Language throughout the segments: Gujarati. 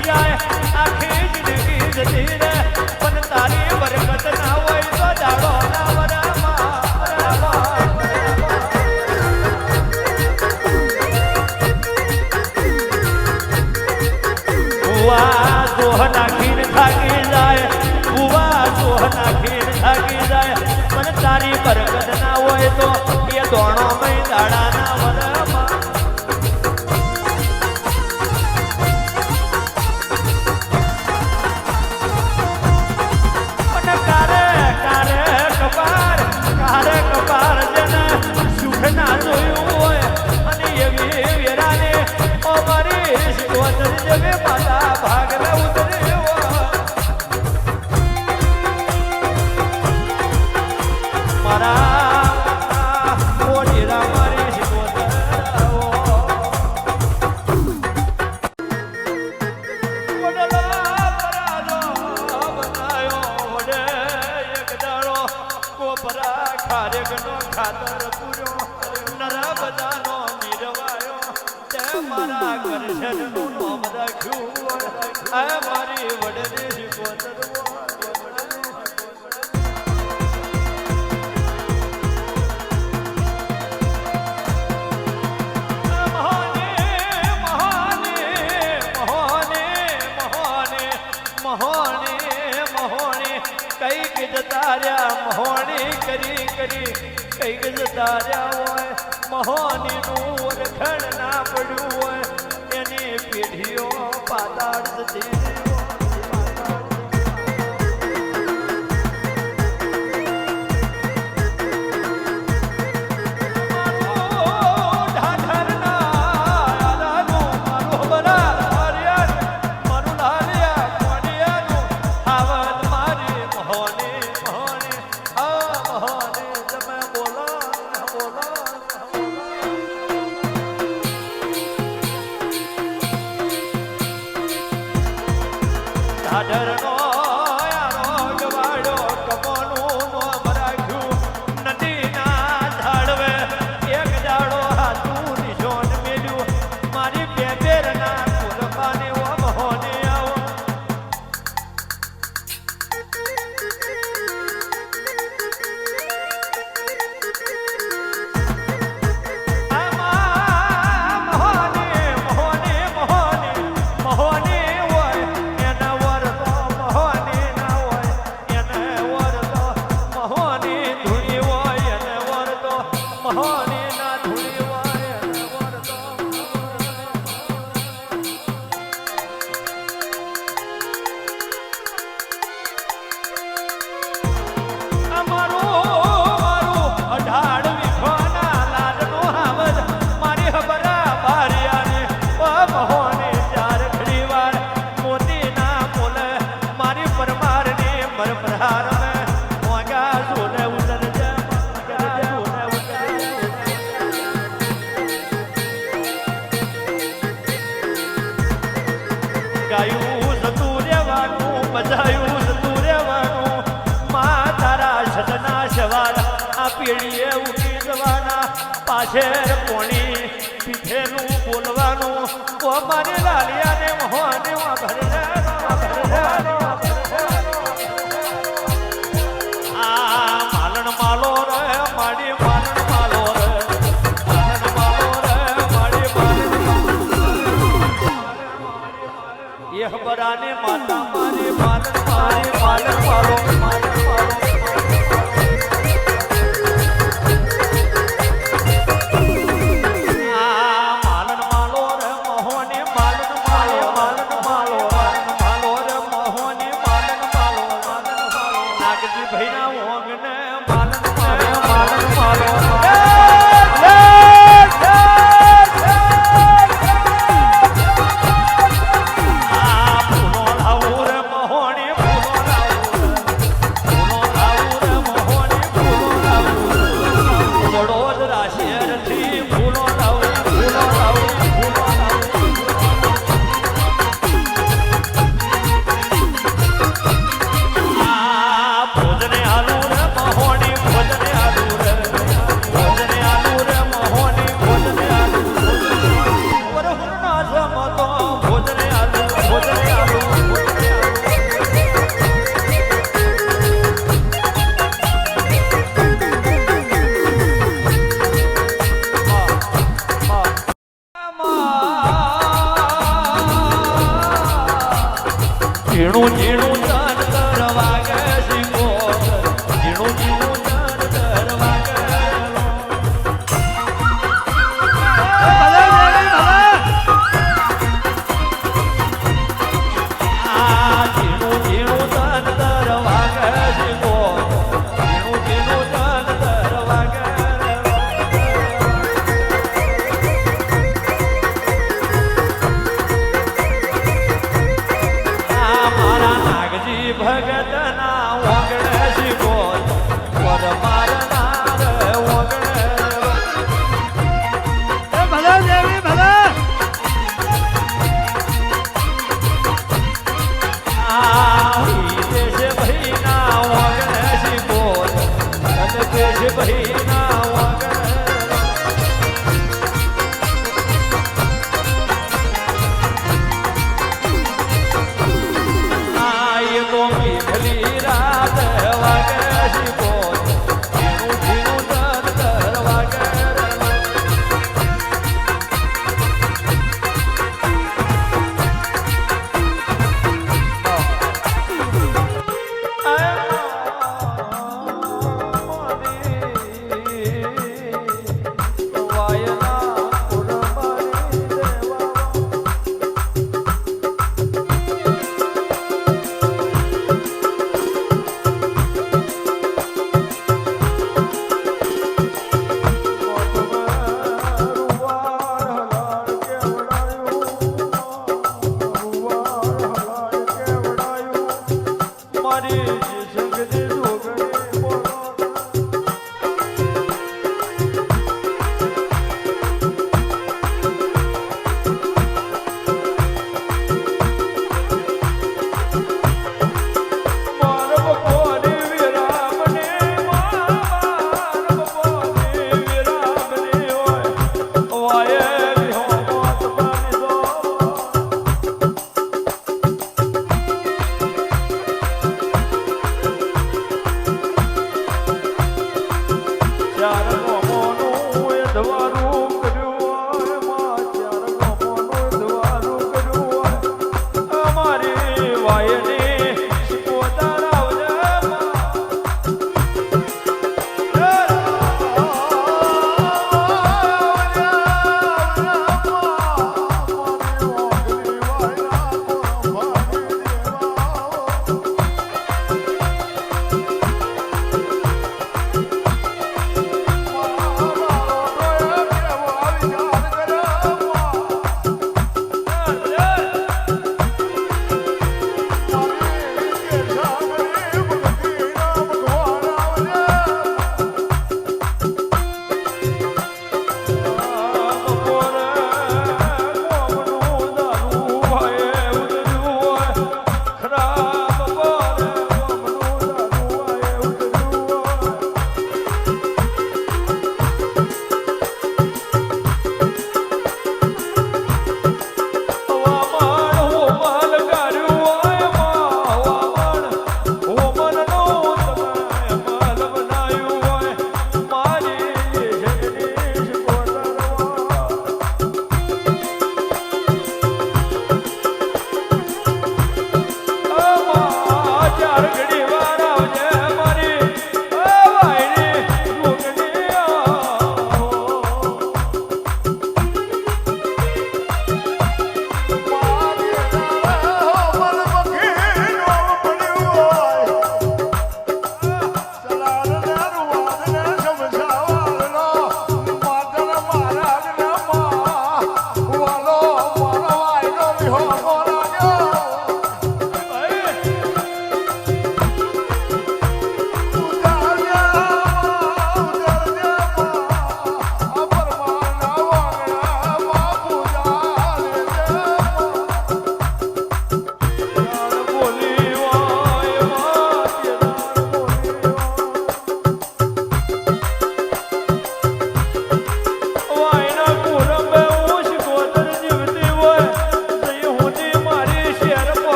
જાય આખી તારી બરકત ના હોય તો દાડો ના ભુવા જાય, ભુવા સોહ નાખીને થાકી જાય. પણ તારી બરકત હોય તો એ દોણો મય દાડા ના વરમાં parar. જતાર્યા મહોણી કરી કરી કંઈક જતાર્યા હોય. મહોનીનું ઓળખણ ના પડ્યું હોય. એની પેઢીઓ પાતાળ જતી ગાયું જતું રહેવાનું, બજાયું જતું રહેવાનું. મા તારા છતના સવારા આ પેઢીએ ઉઠી જવાના. પાછેર કોણી પીઠેલું બોલવાનું. ઓ મારી લાલિયાને મોહને વરાને માતા મારે માલક મારે માલક મારો માલક મારો. 进入进入。જે બહેના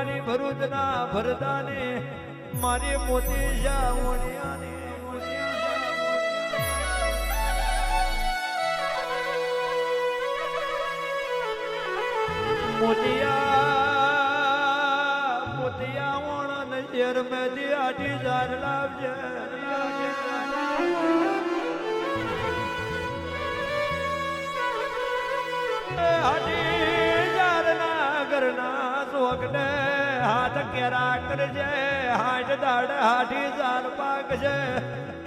મારી ભરૂચના ભરદાને મારી મોતી જાવણિયાને મોતિયા મોતિયા વણ શેર મેથી આટી જાર લાવજે જારના ઘરના સોગને હાથ કેરા કરજે, હાથ દાડ હાથી ઝાડ પાક છે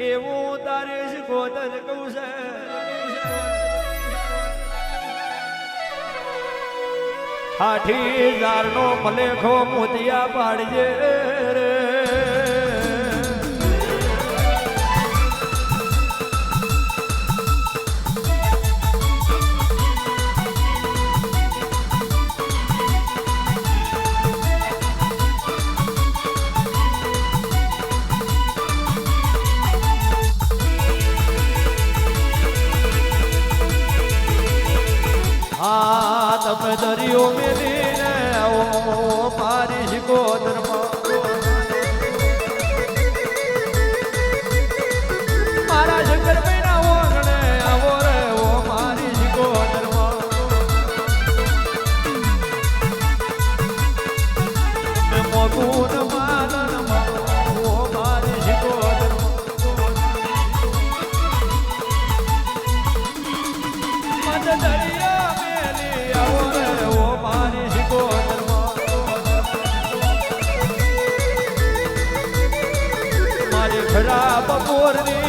એવું તારે શીખોત જ કહું છે હાથી ઝાડનો મલેખો મોતિયા પાડજે રે. દરિયો મેલીને ઓ મારી શિકોતરમાં મારી